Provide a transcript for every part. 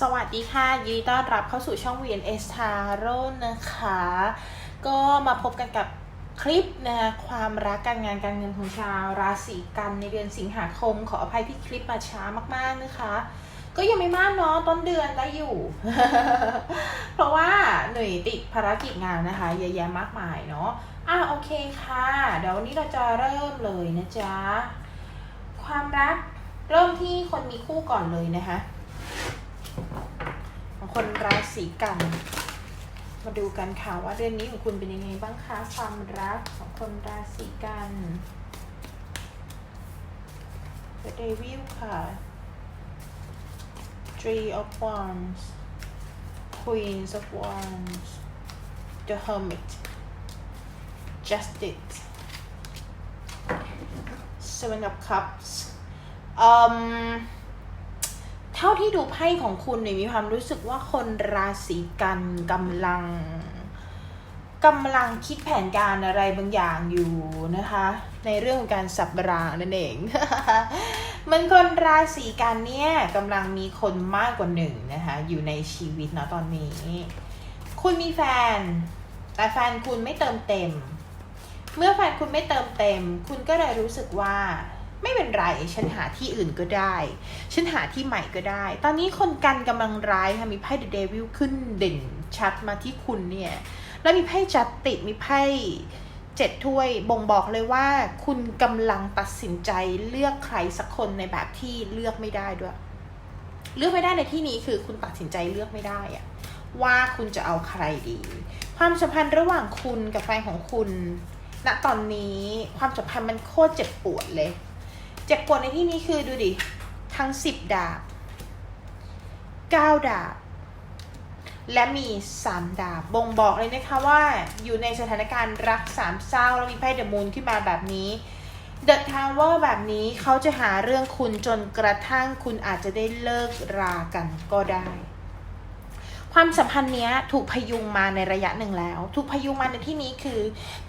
สวัสดีค่ะยินดีต้อนรับเข้าสู่ช่อง VNS Tarot นะคะ ก็มาพบกันกับคลิปนะคะความรักการงานการเงินของชาวราศีกันในเดือนสิงหาคม ขออภัยที่คลิปมาช้ามากๆนะคะ ก็ยังไม่มากเนาะต้นเดือนได้อยู่ เพราะว่าหน่วยติดภารกิจงานนะคะเยอะแยะมากมายเนาะอะโอเคค่ะ เดี๋ยววันนี้เราจะเริ่มเลยนะจ๊ะความรักเริ่มที่คนมีคู่ก่อนเลยนะคะ คนราศีกัน มาดูกันค่ะว่าเดือนนี้ของคุณเป็นยังไงบ้างคะความรักของคนราศีกันเดวิลค่ะ Three of Wands Queens of Wands The Hermit Justice Seven of Cups um ท่าที่ดูไพ่ของคุณเนี่ยมีความรู้สึกว่าคนราศีกันกำลังกำลังคิดแผนการอะไรบางอย่างอยู่นะคะ ในเรื่องของการสับรางนั่นเองมันคนราศีกันเนี่ยกำลังมีคนมากกว่าหนึ่งนะคะอยู่ในชีวิตนะตอนนี้ คุณมีแฟน แต่แฟนคุณไม่เติมเต็ม เมื่อแฟนคุณไม่เติมเต็ม คุณก็เลยรู้สึกว่า ไม่เป็นไร ฉันหาที่อื่นก็ได้ ฉันหาที่ใหม่ก็ได้ ตอนนี้คนกันกำลังร้ายค่ะมีไพ่เดอะเดวิลขึ้นเด่นชัดมาที่คุณเนี่ย แล้วมีไพ่จัดติดมีไพ่เจ็ดถ้วยบ่งบอกเลยว่า คุณกำลังตัดสินใจเลือกใครสักคนในแบบที่เลือกไม่ได้ด้วย เลือกไม่ได้ในที่นี้คือคุณตัดสินใจเลือกไม่ได้อะว่าคุณจะเอาใครดี ความสัมพันธ์ระหว่างคุณกับแฟนของคุณณตอนนี้ความสัมพันธ์มันโคตรเจ็บปวดเลย เจ็บปวดในที่นี้คือดูดิ ทั้งสิบดาบเก้าดาบ และมีสามดาบ บ่งบอกเลยนะคะว่าอยู่ในสถานการณ์รักสามเศร้าแล้วมีไพ่เดอะมูนขึ้นมาแบบนี้เดอะทาวเวอร์แบบนี้เขาจะหาเรื่องคุณจนกระทั่งคุณอาจจะได้เลิกรากันก็ได้ ความสัมพันธ์เนี้ยถูกพยุงมาในระยะหนึ่งแล้ว ถูกพยุงมาในที่นี้คือ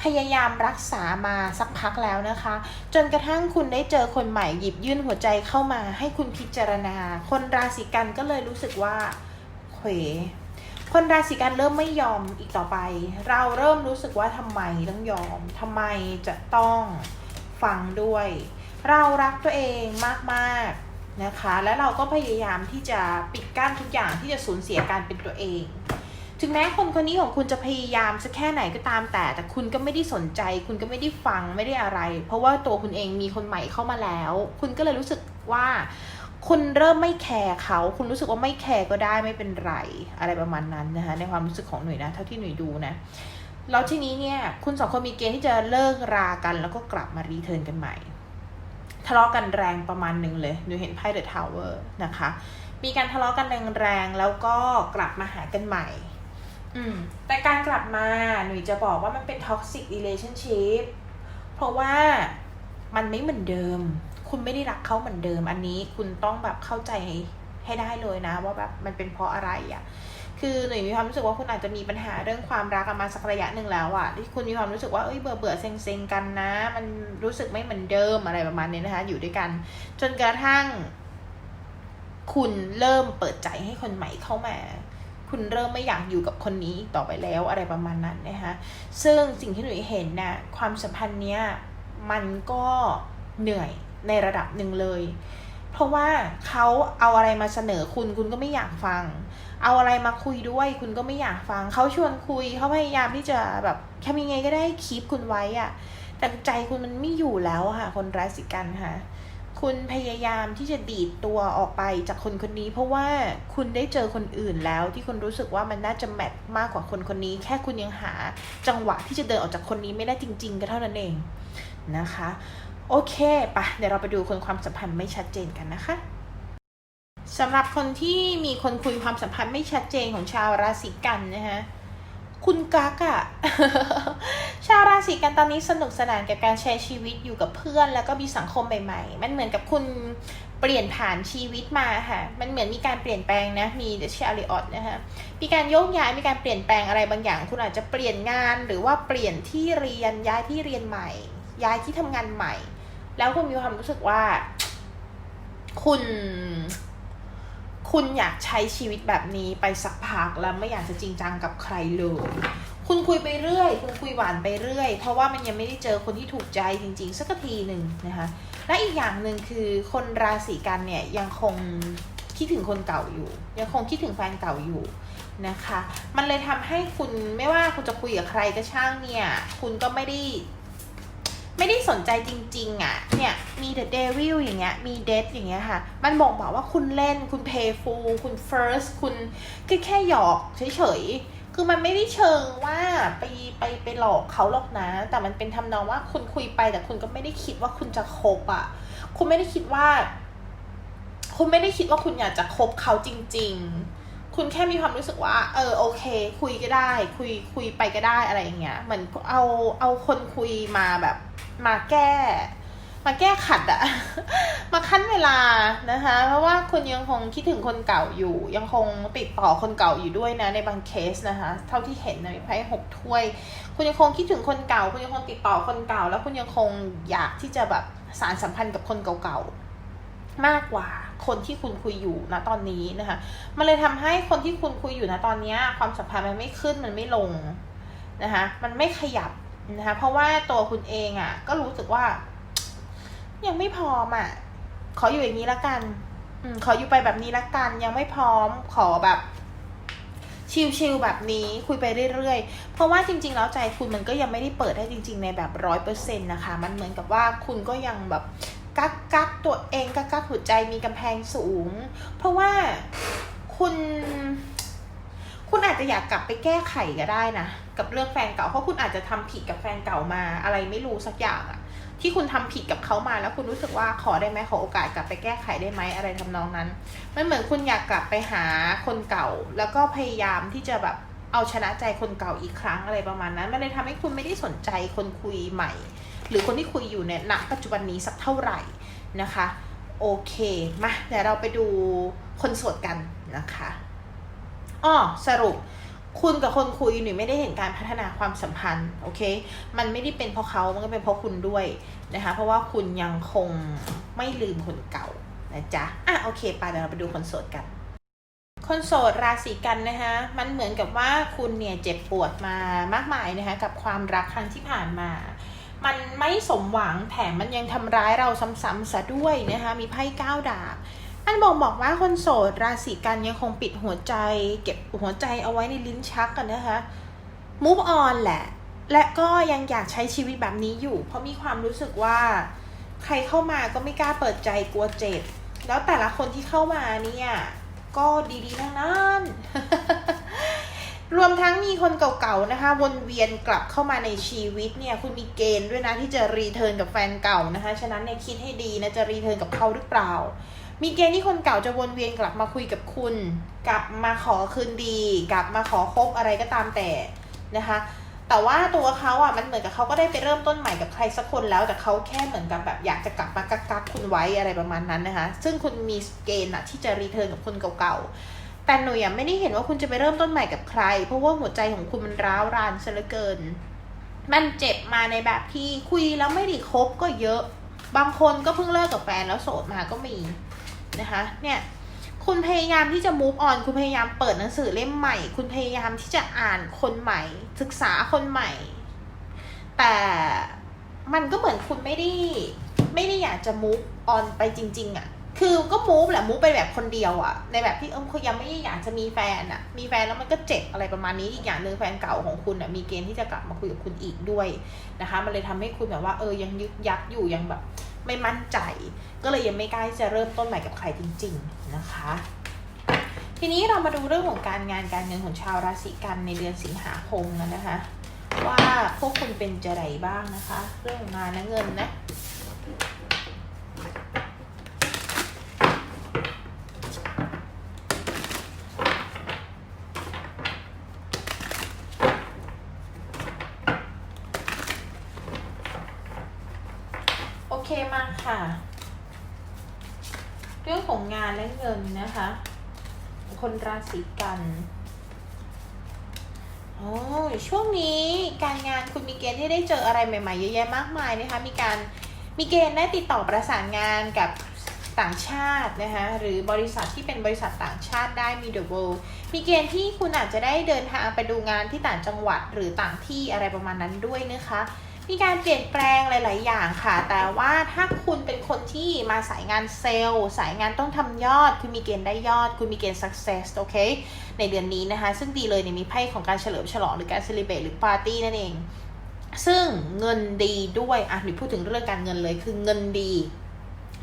พยายามรักษามาสักพักแล้วนะคะ จนกระทั่งคุณได้เจอคนใหม่หยิบยื่นหัวใจเข้ามาให้คุณพิจารณา คนราศีกันก็เลยรู้สึกว่าเขวคนราศีกันเริ่มไม่ยอมอีกต่อไป เราเริ่มรู้สึกว่าทำไมต้องยอมทำไมจะต้องฟังด้วย เรารักตัวเองมากๆ นะคะ และเราก็พยายามที่จะปิดกั้นทุกอย่างที่จะสูญเสียการเป็นตัวเอง ถึงแม้คนคนนี้ของคุณจะพยายามสักแค่ไหนก็ตามแต่ แต่คุณก็ไม่ได้สนใจ คุณก็ไม่ได้ฟังไม่ได้อะไร เพราะว่าตัวคุณเองมีคนใหม่เข้ามาแล้ว คุณก็เลยรู้สึกว่าคุณเริ่มไม่แคร์เขา คุณรู้สึกว่าไม่แคร์ก็ได้ไม่เป็นไร อะไรประมาณนั้นนะคะในความรู้สึกของหน่วยนะ เท่าที่หน่วยดูนะ แล้วทีนี้เนี่ย คุณสองคนมีเกณฑ์ที่จะเลิกรากัน แล้วก็กลับมารีเทิร์นกันใหม่ ทะเลาะกันแรงประมาณหนึ่งเลยหนูเห็นไพ่เดอะทาวเวอร์นะคะ มีการทะเลาะกันแรงๆแล้วก็กลับมาหากันใหม่ อืม แต่การกลับมาหนูจะบอกว่ามันเป็นท็อกซิก r ิเลชั่นชิพเพราะว่ามันไม่เหมือนเดิม คุณไม่ได้รักเขาเหมือนเดิม อันนี้คุณต้องแบบเข้าใจให้ได้เลยนะ ว่าแบบมันเป็นเพราะอะไรอะ่ะ คือหนูมีความรู้สึกว่าคุณอาจจะมีปัญหาเรื่องความรักมาสักระยะหนึ่งแล้วอะ่ะที่คุณมีความรู้สึกว่าเอ้ยเบื่อเบื่อเซ็งเซ็งกันนะ มันรู้สึกไม่เหมือนเดิมอะไรประมาณนี้นะคะ อยู่ด้วยกัน จนกระทั่ง คุณเริ่มเปิดใจให้คนใหม่เข้ามา คุณเริ่มไม่อยากอยู่กับคนนี้ต่อไปแล้วอะไรประมาณนั้นนะคะซึ่งสิ่งที่หนูเห็นน่ะความสัมพันธ์เนี้ยมันก็เหนื่อยในระดับหนึ่งเลย เพราะว่าเขาเอาอะไรมาเสนอคุณคุณก็ไม่อยากฟัง เอาอะไรมาคุยด้วย คุณก็ไม่อยากฟัง เขาชวนคุยเขาพยายามที่จะแบบทำยังไงก็ได้คีปคุณไว้อะแต่ใจคุณมันไม่อยู่แล้วค่ะ คนราศีกันค่ะ คุณพยายามที่จะดีดตัวออกไปจากคนคนนี้ เพราะว่าคุณได้เจอคนอื่นแล้ว ที่คุณรู้สึกว่ามันน่าจะแมทมากกว่าคนคนนี้ แค่คุณยังหาจังหวะที่จะเดินออกจากคนนี้ไม่ได้จริง ๆ ก็เท่านั้นเองนะคะ โอเคปะเดี๋ยวเราไปดูคนความสัมพันธ์ไม่ชัดเจนกันนะคะสำหรับคนที่มีคนคุยความสัมพันธ์ไม่ชัดเจนของชาวราศีกันนะคะคุณกักอะชาวราศีกันตอนนี้สนุกสนานกับการใช้ชีวิตอยู่กับเพื่อน แล้วก็มีสังคมใหม่ๆ มันเหมือนกับคุณเปลี่ยนผ่านชีวิตมาค่ะ มันเหมือนมีการเปลี่ยนแปลงนะ มีเดชาริออตนะคะมีการโยกย้าย มีการเปลี่ยนแปลงอะไรบางอย่าง คุณอาจจะเปลี่ยนงานหรือว่าเปลี่ยนที่เรียน ย้ายที่เรียนใหม่ ย้ายที่ทำงานใหม่ แล้วคุณมีความรู้สึกว่า คุณ คุณอยากใช้ชีวิตแบบนี้ไปสักพักแล้วไม่อยากจะจริงจังกับใครเลย คุณคุยไปเรื่อย คุณคุยหวานไปเรื่อย เพราะว่ามันยังไม่ได้เจอคนที่ถูกใจจริง ๆ สักทีหนึ่งนะคะ และอีกอย่างหนึ่งคือคนราศีกันเนี่ยยังคงคิดถึงคนเก่าอยู่ ยังคงคิดถึงแฟนเก่าอยู่นะคะ มันเลยทำให้คุณไม่ว่าคุณจะคุยกับใครก็ช่างเนี่ย คุณก็ไม่ได้ ไม่ได้สนใจจริง ๆอะ เนี่ย มี The Devil อย่างเงี้ย มี Death อย่างเงี้ยค่ะ มันบอกบอกว่าคุณเล่น คุณ playful คุณ first คุณก็แค่หยอกเฉยๆ คือมันไม่ได้เชิงว่าไปไปไปหลอกเขาหรอกนะ แต่มันเป็นทำนองว่าคุณคุยไปแต่คุณก็ไม่ได้คิดว่าคุณจะคบอะ คุณไม่ได้คิดว่า คุณไม่ได้คิดว่าคุณอยากจะคบเขาจริง ๆ คุณแค่มีความรู้สึกว่า เออโอเค คุยก็ได้ คุยคุยไปก็ได้อะไรอย่างเงี้ย เหมือนเอาเอาคนคุยมาแบบ มาแก้ มาแก้ขัดอะมาขั้นเวลานะคะ เพราะว่าคุณยังคงคิดถึงคนเก่าอยู่ ยังคงติดต่อคนเก่าอยู่ด้วยนะในบางเคสนะคะ เท่าที่เห็นในไพ่หกถ้วย คุณยังคงคิดถึงคนเก่า คุณยังคงติดต่อคนเก่า แล้วคุณยังคงอยากที่จะแบบสารสัมพันธ์กับคนเก่าๆมากกว่าคนที่คุณคุยอยู่ณตอนนี้นะคะ มันเลยทำให้คนที่คุณคุยอยู่ณตอนนี้ความสัมพันธ์มันไม่ขึ้นมันไม่ลงนะคะ มันไม่ขยับ นะคะเพราะว่าตัวคุณเองอะ่ะ ก็รู้สึกว่า ยังไม่พร้อมอะ่ะ ขออยู่อย่างนี้ละกัน อืมขออยู่ไปแบบนี้ละกัน ยังไม่พร้อมขอแบบ ชิลๆแบบนี้คุยไปเรื่อยๆ เพราะว่าจริง ๆ แล้วใจคุณมันก็ยังไม่ได้เปิดให้จริง ๆ ในแบบร้อยเปอร์เซ็นต์นะคะ มันเหมือนกับว่าคุณก็ยังแบบกักกักตัวเองกักกักหัวใจมีกำแพงสูง เพราะว่าคุณ คุณอาจจะอยากกลับไปแก้ไขก็ได้นะ กับเรื่องแฟนเก่า เพราะคุณอาจจะทำผิดกับแฟนเก่ามา อะไรไม่รู้สักอย่างอะที่คุณทำผิดกับเขามาแล้วคุณรู้สึกว่าขอได้ไหมขอโอกาสกลับไปแก้ไขได้ไหมอะไรทำนองนั้นมันเหมือนคุณอยากกลับไปหาคนเก่า แล้วก็พยายามที่จะแบบเอาชนะใจคนเก่าอีกครั้งอะไรประมาณนั้น มันเลยทำให้คุณไม่ได้สนใจคนคุยใหม่ หรือคนที่คุยอยู่เนี่ยณปัจจุบันนี้สักเท่าไหร่นะคะ โอเคมาเดี๋ยวเราไปดูคนโสดกันนะคะอ้อสรุป คุณกับคนคุยหนูไม่ได้เห็นการพัฒนาความสัมพันธ์โอเค มันไม่ได้เป็นเพราะเขามันก็เป็นเพราะคุณด้วยนะคะ เพราะว่าคุณยังคงไม่ลืมคนเก่านะจ๊ะอะโอเคไปเดี๋ยวเราไปดูคนโสดกัน คนโสดราศีกันนะคะมันเหมือนกับว่าคุณเนี่ยเจ็บปวดมามากมายนะคะกับความรักครั้งที่ผ่านมามันไม่สมหวังแถมมันยังทำร้ายเราซ้ำๆซะด้วยนะคะมีไพ่ก้าวดาบ อันบอกบอกว่าคนโสดราศีกันยังคงปิดหัวใจ เก็บหัวใจเอาไว้ในลิ้นชักกันนะคะ move on แหละ และก็ยังอยากใช้ชีวิตแบบนี้อยู่ เพราะมีความรู้สึกว่า ใครเข้ามาก็ไม่กล้าเปิดใจกลัวเจ็บ แล้วแต่ละคนที่เข้ามาเนี่ยก็ดีๆทั้งนั้นรวมทั้งมีคนเก่าๆนะคะ วนเวียนกลับเข้ามาในชีวิตเนี่ย คุณมีเกณฑ์ด้วยนะที่จะรีเทิร์นกับแฟนเก่านะคะ ฉะนั้นเนี่ยคิดให้ดีนะจะรีเทิร์นกับเขาหรือเปล่า มีเกณฑ์ที่คนเก่าจะวนเวียนกลับมาคุยกับคุณ กลับมาขอคืนดี กลับมาขอคบอะไรก็ตามแต่นะคะ แต่ว่าตัวเขาอะมันเหมือนกับเขาก็ได้ไปเริ่มต้นใหม่กับใครสักคนแล้วแต่เขาแค่เหมือนกับแบบอยากจะกลับมากักกักคุณไว้อะไรประมาณนั้นนะคะ ซึ่งคุณมีเกณฑ์อะที่จะรีเทิร์นกับคนเก่าๆ แต่หนูยังไม่ได้เห็นว่าคุณจะไปเริ่มต้นใหม่กับใคร เพราะว่าหัวใจของคุณมันร้าวรานซะเหลือเกิน มันเจ็บมาในแบบที่คุยแล้วไม่ได้คบก็เยอะ บางคนก็เพิ่งเลิกกับแฟนแล้วโสดมาก็มี นะคะเนี่ยคุณพยายามที่จะ move on คุณพยายามเปิดหนังสือเล่มใหม่ คุณพยายามที่จะอ่านคนใหม่ ศึกษาคนใหม่ แต่มันก็เหมือนคุณไม่ได้ไม่ได้อยากจะ move on ไปจริง ๆอะ่ะคือก็ move แหละ move ไปแบบคนเดียวอะ่ะ ในแบบที่เออเขายังไม่ได้อยากจะมีแฟนอะ่ะ มีแฟนแล้วมันก็เจ็บอะไรประมาณนี้อีกอย่างหนึ่งแฟนเก่าของคุณอะ่ะมีเกณฑ์ที่จะกลับมาคุยกับคุณอีกด้วยนะคะ มันเลยทำให้คุณแบบว่าเออยังยึกยักอยู่ยังแบบ ไม่มั่นใจ ก็เลยยังไม่กล้าที่จะเริ่มต้นใหม่กับใครจริง ๆนะคะ ทีนี้เรามาดูเรื่องของการงานการเงินของชาวราศีกันในเดือนสิงหาคมกันนะคะ ว่าพวกคุณเป็นจะไรบ้างนะคะ เรื่องของงานและเงินนะ เคมาค่ะ เรื่องของงานและเงินนะคะ คนราศีกันโอ้ยช่วงนี้การงานคุณมีเกณฑ์ที่ได้เจออะไรใหม่ๆเยอะแยะมากมายนะคะ มีการมีเกณฑ์ได้ติดต่อประสานงานกับต่างชาตินะคะหรือบริษัทที่เป็นบริษัทต่างชาติได้มี The World มีเกณฑ์ที่คุณอาจจะได้เดินทางไปดูงานที่ต่างจังหวัดหรือต่างที่อะไรประมาณนั้นด้วยนะคะ มีการเปลี่ยนแปลงหลาย ๆ อย่างค่ะ แต่ว่าถ้าคุณเป็นคนที่มาสายงานเซลล์ สายงานต้องทำยอด คุณมีเกณฑ์ได้ยอด คุณมีเกณฑ์ success โอเค ในเดือนนี้นะคะ ซึ่งดีเลยเนี่ยมีไพ่ของการเฉลิมฉลองหรือการ celebrate หรือปาร์ตี้นั่นเอง ซึ่งเงินดีด้วย อะหนูพูดถึงเรื่องการเงินเลย คือเงินดี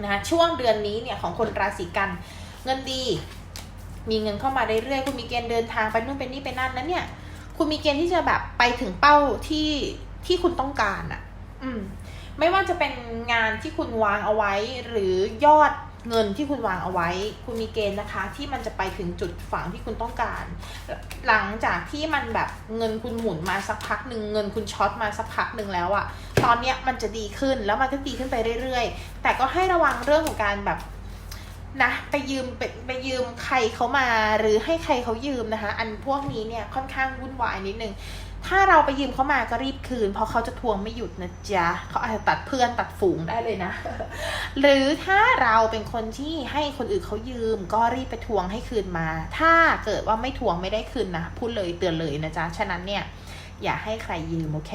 นะคะ ช่วงเดือนนี้เนี่ยของคนราศีกัน เงินดี มีเงินเข้ามาเรื่อย ๆ คุณมีเกณฑ์เดินทางไปนู่นไปนี่ไปนั่นนั้นเนี่ย คุณมีเกณฑ์ที่จะแบบไปถึงเป้าที่ ที่คุณต้องการอะ่ะอืม ไม่ว่าจะเป็นงานที่คุณวางเอาไว้ หรือยอดเงินที่คุณวางเอาไว้ คุณมีเกณฑ์นะคะ ที่มันจะไปถึงจุดฝังที่คุณต้องการ หลังจากที่มันแบบเงินคุณหมุนมาสักพักหนึ่งเงินคุณช็อตมาสักพักหนึ่งแล้วอะตอนเนี้ยมันจะดีขึ้นแล้วมันก็ดีขึ้นไปเรื่อยๆ แต่ก็ให้ระวังเรื่องของการแบบนะไปยืมไปไปยืมใครเขามาหรือให้ใครเขายืมนะคะ อันพวกนี้เนี่ยค่อนข้างวุ่นวายนิดนึง ถ้าเราไปยืมเขามาก็รีบคืน เพราะเขาจะทวงไม่หยุดนะจ๊ะเขาอาจจะตัดเพื่อนตัดฝูงได้เลยนะ หรือถ้าเราเป็นคนที่ให้คนอื่นเขายืม ก็รีบไปทวงให้คืนมา ถ้าเกิดว่าไม่ทวงไม่ได้คืนนะพูดเลยเตือนเลยนะจ๊ะฉะนั้นเนี่ย อย่าให้ใครยืมโอเค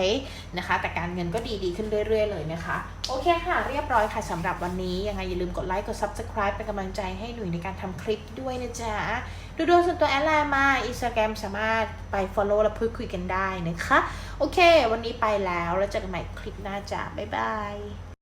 นะคะ แต่การเงินก็ดีดีขึ้นเรื่อย ๆ เลยนะคะ โอเคค่ะ เรียบร้อยค่ะสำหรับวันนี้ยังไงอย่าลืมกดไลค์กด subscribe เป็นกำลังใจให้หนุ่ยในการทำคลิปด้วยนะจ๊ะ ดูดวงส่วนตัวแอลไลน์มาอินสตาแกรมสามารถไป follow และพูดคุยกันได้นะคะ โอเค วันนี้ไปแล้วแล้วเจอกันใหม่คลิปหน้าจ้ะบ๊ายบาย